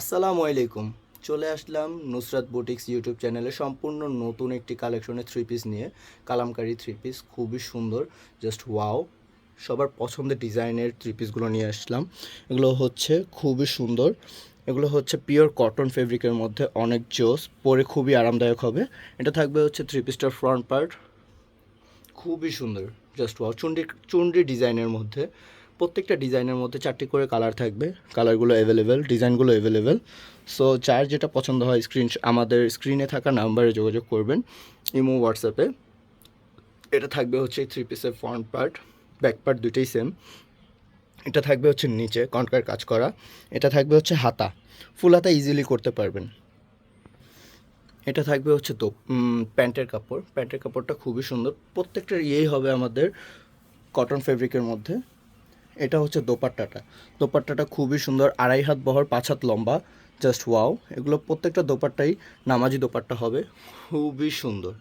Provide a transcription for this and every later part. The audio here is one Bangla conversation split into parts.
আসসালামু আলাইকুম। চলে আসলাম নুসরাত বুটিক্স ইউটিউব চ্যানেলে সম্পূর্ণ নতুন একটি কালেকশনের থ্রি পিস নিয়ে। কালামকারি থ্রি পিস খুবই সুন্দর জাস্ট ওয়াও সবার পছন্দের ডিজাইনের থ্রি পিসগুলো নিয়ে আসলাম। এগুলো হচ্ছে খুবই সুন্দর। এগুলো হচ্ছে পিওর কটন ফেব্রিকের মধ্যে অনেক জোস, পরে খুবই আরামদায়ক হবে। এটা থাকবে হচ্ছে থ্রি পিসটার ফ্রন্ট পার্ট খুবই সুন্দর জাস্ট ওয়াও চুন্ডি চুন্ডি ডিজাইনের মধ্যে। প্রত্যেকটা ডিজাইনের মধ্যে চারটি করে কালার থাকবে। কালারগুলো অ্যাভেলেবেল ডিজাইনগুলো অ্যাভেলেবেল সো যার যেটা পছন্দ হয় স্ক্রিন আমাদের স্ক্রিনে থাকা নাম্বারে যোগাযোগ করবেন, ইমো হোয়াটসঅ্যাপে এটা থাকবে হচ্ছে থ্রি পিসের ফ্রন্ট পার্ট ব্যাক পার্ট দুটোই সেম এটা থাকবে হচ্ছে নিচে কনকার কাজ করা। এটা থাকবে হচ্ছে হাতা। ফুল হাতা ইজিলি করতে পারবেন। এটা থাকবে হচ্ছে তো প্যান্টের কাপড়। প্যান্টের কাপড়টা খুবই সুন্দর। প্রত্যেকটার ইয়েই হবে আমাদের কটন ফেব্রিকের মধ্যে। এটা হচ্ছে দোপাট্টাটা। দোপাট্টাটা খুবই সুন্দর, আড়াই হাত বহর, পাঁচ হাত লম্বা জাস্ট ওয়াও এগুলো প্রত্যেকটা দোপাট্টাই নামাজি দোপাট্টা হবে, খুবই সুন্দর।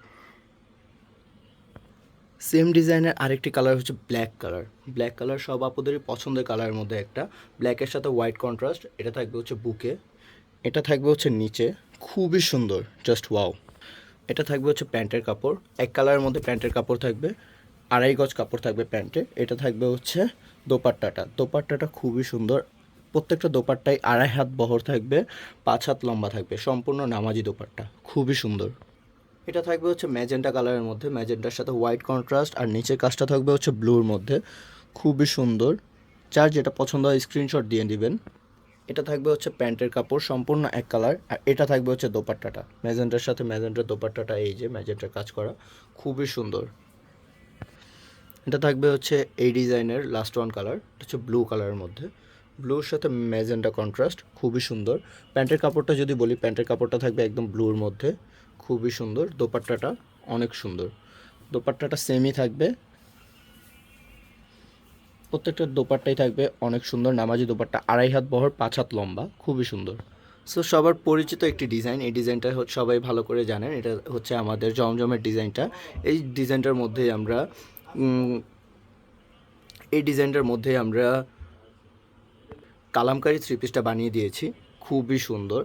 সেম ডিজাইনের আরেকটি কালার হচ্ছে ব্ল্যাক কালার ব্ল্যাক কালার সব আপুদেরই পছন্দের কালারের মধ্যে একটা। ব্ল্যাকের সাথে হোয়াইট কন্ট্রাস্ট এটা থাকবে হচ্ছে বুকে। এটা থাকবে হচ্ছে নিচে, খুবই সুন্দর জাস্ট ওয়াও এটা থাকবে হচ্ছে প্যান্টের কাপড়। এক কালারের মধ্যে প্যান্টের কাপড় থাকবে। আড়াই গজ কাপড় থাকবে প্যান্টে এটা থাকবে হচ্ছে দোপাট্টাটা। দোপাট্টাটা খুবই সুন্দর। প্রত্যেকটা দোপাট্টাই আড়াই হাত বহর থাকবে, পাঁচ হাত লম্বা থাকবে। সম্পূর্ণ নামাজি দোপাট্টা। খুবই সুন্দর। এটা থাকবে হচ্ছে ম্যাজেন্টা কালারের মধ্যে। ম্যাজেন্টার সাথে হোয়াইট কন্ট্রাস্ট আর নিচের কাজটা থাকবে হচ্ছে ব্লুর মধ্যে। খুবই সুন্দর। যার যেটা পছন্দ হয় স্ক্রিনশট দিয়ে দিবেন। এটা থাকবে হচ্ছে প্যান্টের কাপড়, সম্পূর্ণ এক কালার। আর এটা থাকবে হচ্ছে দোপাট্টাটা। ম্যাজেন্টার সাথে ম্যাজেন্টার দোপাট্টাটা, এই যে ম্যাজেন্টার কাজ করা। খুবই সুন্দর। এটা থাকবে হচ্ছে এই ডিজাইনের লাস্ট ওয়ান কালার এটা হচ্ছে ব্লু কালারের মধ্যে। ব্লুর সাথে ম্যাজেন্টা কন্ট্রাস্ট খুবই সুন্দর। প্যান্টের কাপড়টা যদি বলি, প্যান্টের কাপড়টা থাকবে একদম ব্লুর মধ্যে। খুবই সুন্দর। দোপাট্টাটা অনেক সুন্দর। দোপাট্টাটা সেমই থাকবে। প্রত্যেকটা দোপাট্টাই থাকবে অনেক সুন্দর। নামাজি দোপাট্টা, আড়াই হাত বহর, পাঁচ হাত লম্বা, খুবই সুন্দর। সো সবার পরিচিত একটি ডিজাইন। এই ডিজাইনটা সবাই ভালো করে জানেন। এটা হচ্ছে আমাদের জমজমের ডিজাইনটা। এই ডিজাইনটার মধ্যেই আমরা এই ডিজাইনটার মধ্যে আমরা কালামকারি থ্রি পিসটা বানিয়ে দিয়েছি। খুবই সুন্দর।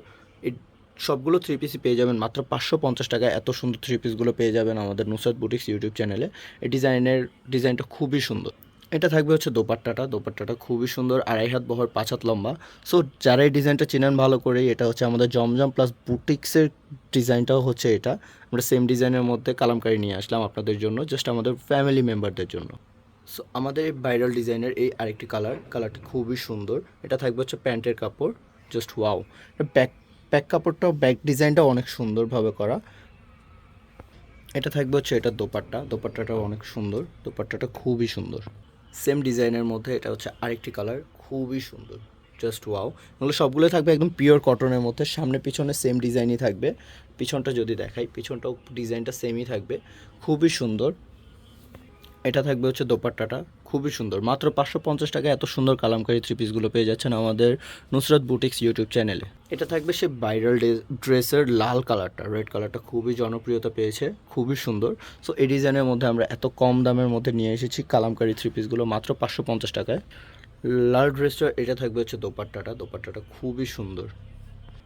সবগুলো থ্রি পিসই পেয়ে যাবেন মাত্র পাঁচশো পঞ্চাশ টাকায়। এত সুন্দর থ্রি পিসগুলো পেয়ে যাবেন আমাদের নুসরাত বুটিক্স ইউটিউব চ্যানেলে। এই ডিজাইনের, ডিজাইনটা খুবই সুন্দর। এটা থাকবে হচ্ছে দোপাট্টাটা। দোপাট্টাটা খুবই সুন্দর। আড়াই হাত বহর, পাঁচ হাত লম্বা। সো, যারা এই ডিজাইনটা চেনেন ভালো করেই, এটা হচ্ছে আমাদের জমজম প্লাস বুটিক্সের ডিজাইনটাও হচ্ছে এটা। আমরা সেম ডিজাইনের মধ্যে কালামকারি নিয়ে আসলাম আপনাদের জন্য জাস্ট আমাদের ফ্যামিলি মেম্বারদের জন্য। সো আমাদের এই ভাইরাল ডিজাইনের এই আরেকটি কালার কালারটা খুবই সুন্দর। এটা থাকবে হচ্ছে প্যান্টের কাপড় জাস্ট ওয়াও ব্যাক ব্যাক কাপড়টাও ব্যাক ডিজাইনটাও অনেক সুন্দরভাবে করা। এটা থাকবে হচ্ছে এটা দোপাট্টা। দোপাট্টাটাও অনেক সুন্দর। দোপাট্টাটা খুবই সুন্দর। সেম ডিজাইনের মধ্যে এটা হচ্ছে আরেকটি কালার খুবই সুন্দর। জাস্ট ওয়াও এগুলো সবগুলো থাকবে একদম পিওর কটনের মধ্যে। সামনে, পিছনে সেম ডিজাইনই থাকবে। পিছনটা যদি দেখাই, পিছনটাও ডিজাইনটা সেমই থাকবে। খুবই সুন্দর। এটা থাকবে হচ্ছে দোপাট্টাটা। খুবই সুন্দর। মাত্র পাঁচশো পঞ্চাশ টাকায় এত সুন্দর কালামকারি থ্রি পিসগুলো পেয়ে যাচ্ছেন আমাদের নুসরাত বুটিক্স ইউটিউব চ্যানেলে এটা থাকবে সে ভাইরাল ড্রেসের লাল কালারটা। রেড কালারটা খুবই জনপ্রিয়তা পেয়েছে। খুবই সুন্দর। সো এই ডিজাইনের মধ্যে আমরা এত কম দামের মধ্যে নিয়ে এসেছি কালামকারি থ্রি পিসগুলো মাত্র পাঁচশো পঞ্চাশ টাকায়। লাল ড্রেসটা, এটা থাকবে হচ্ছে দোপাট্টাটা। দোপাট্টাটা খুবই সুন্দর।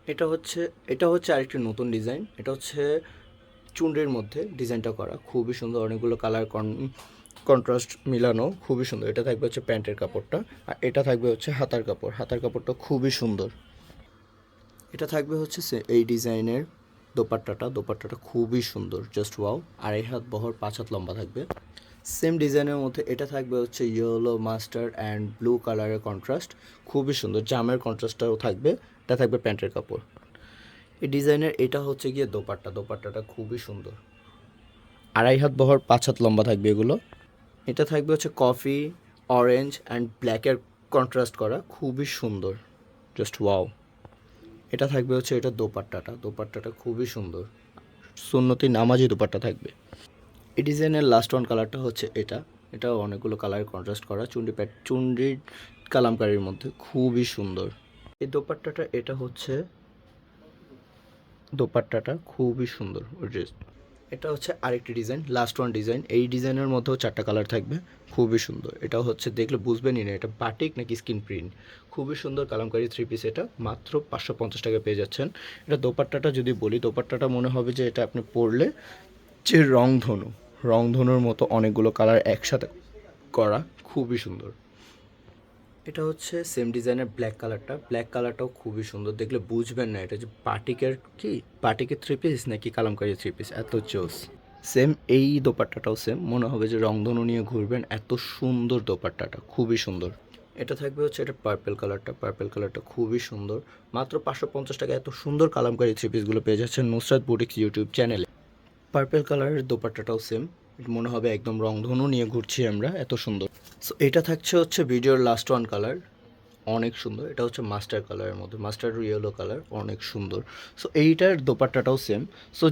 এটা হচ্ছে এটা হচ্ছে আরেকটি নতুন ডিজাইন। এটা হচ্ছে চুন্ডের মধ্যে ডিজাইনটা করা। খুবই সুন্দর, অনেকগুলো কালার কন, কন্ট্রাস্ট মিলানো। খুবই সুন্দর। এটা থাকবে হচ্ছে প্যান্টের কাপড়টা। আর এটা থাকবে হচ্ছে হাতার কাপড়। হাতার কাপড়টা খুবই সুন্দর। এটা থাকবে হচ্ছে এই ডিজাইনের দোপাট্টাটা। দোপাট্টাটা খুবই সুন্দর। Just wow. আড়াই হাত বহর, পাঁচ হাত লম্বা থাকবে। সেম ডিজাইনের মধ্যে এটা থাকবে হচ্ছে ইয়েলো মাস্টার অ্যান্ড ব্লু কালারের কন্ট্রাস্ট খুবই সুন্দর। জামের কন্ট্রাস্টটাও থাকবে। এটা থাকবে প্যান্টের কাপড়। এই ডিজাইনের এটা হচ্ছে গিয়ে দোপাট্টা। দোপাট্টাটা খুবই সুন্দর। আড়াই হাত বহর, পাঁচ হাত লম্বা থাকবে এগুলো। এটা থাকবে হচ্ছে কফি অরেঞ্জ অ্যান্ড ব্ল্যাকের কন্ট্রাস্ট করা। খুবই সুন্দর। জাস্ট ওয়াও এটা থাকবে হচ্ছে এটা দোপাট্টাটা। দোপাট্টাটা খুবই সুন্দর। সুন্নতি নামাজি দোপাট্টা থাকবে। এই ডিজাইনের লাস্ট ওয়ান কালারটা হচ্ছে এটা। এটা অনেকগুলো কালার কন্ট্রাস্ট করা। চুন্ডি প্যাট চুন্ডির কালামকারির মধ্যে খুবই সুন্দর। এই দোপাট্টাটা, এটা হচ্ছে দোপাট্টাটা খুবই সুন্দর ড্রেস এটা হচ্ছে আরেকটি ডিজাইন লাস্ট ওয়ান ডিজাইন। এই ডিজাইনের মধ্যেও চারটা কালার থাকবে, খুবই সুন্দর। এটা হচ্ছে, দেখলে বুঝবেনই না, এটা বাটিক নাকি স্কিন প্রিন্ট খুবই সুন্দর কালামকারি থ্রি পিস এটা, মাত্র পাঁচশো পঞ্চাশ টাকা পেয়ে যাচ্ছেন। এটা দোপাট্টাটা যদি বলি, দোপাট্টাটা মনে হবে যে এটা আপনি পরলে যে রংধনু রংধনুর মতো অনেকগুলো কালার একসাথে করা খুবই সুন্দর। এটা হচ্ছে সেম ডিজাইনের ব্ল্যাক কালারটা ব্ল্যাক কালারটাও খুবই সুন্দর। দেখলে বুঝবেন না এটা যে বাটিকের কি? বাটিকের থ্রি পিস নাকি কালামকারি থ্রি পিস এত চোস সেম এই দোপাট্টাটাও সেম মনে হবে যে রংধনু নিয়ে ঘুরবেন এত সুন্দর দোপাট্টাটা খুবই সুন্দর। এটা থাকবে হচ্ছে এটা পার্পেল কালারটা পার্পেল কালারটা খুবই সুন্দর। মাত্র পাঁচশো পঞ্চাশ টাকা এত সুন্দর কালামকারি থ্রি পিসগুলো পেয়ে যাচ্ছেন নুসরাত বুটিক্স ইউটিউব চ্যানেলে। পার্পেল কালারের দোপাট্টাটাও সেম মনে হবে একদম রংধনু নিয়ে ঘুরছি আমরা, এত সুন্দর। সো এটা থাকছে হচ্ছে ভিডিওর লাস্ট ওয়ান কালার অনেক সুন্দর। এটা হচ্ছে মাস্টার কালারের মধ্যে মাস্টার ইয়েলো কালার অনেক সুন্দর। সো এইটার দোপাট্টাটাও সেম সো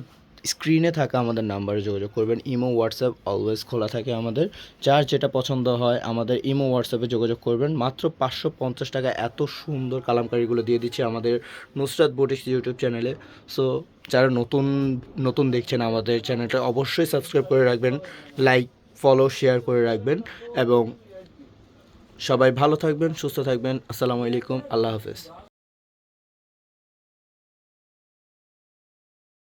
স্ক্রিনে থাকা আমাদের নাম্বারে যোগাযোগ করবেন। ইমো, হোয়াটসঅ্যাপ অলওয়েজ খোলা থাকে আমাদের। যার যেটা পছন্দ হয় আমাদের ইমো, হোয়াটসঅ্যাপে যোগাযোগ করবেন। মাত্র পাঁচশো পঞ্চাশ টাকা এত সুন্দর কালামকারিগুলো দিয়ে দিচ্ছে আমাদের নুসরাত বুটিক্স ইউটিউব চ্যানেলে। সো যারা নতুন নতুন দেখছেন আমাদের চ্যানেলটা অবশ্যই সাবস্ক্রাইব করে রাখবেন লাইক ফলো শেয়ার করে রাখবেন এবং সবাই ভালো থাকবেন, সুস্থ থাকবেন। আসসালামু আলাইকুম, আল্লাহ হাফেজ।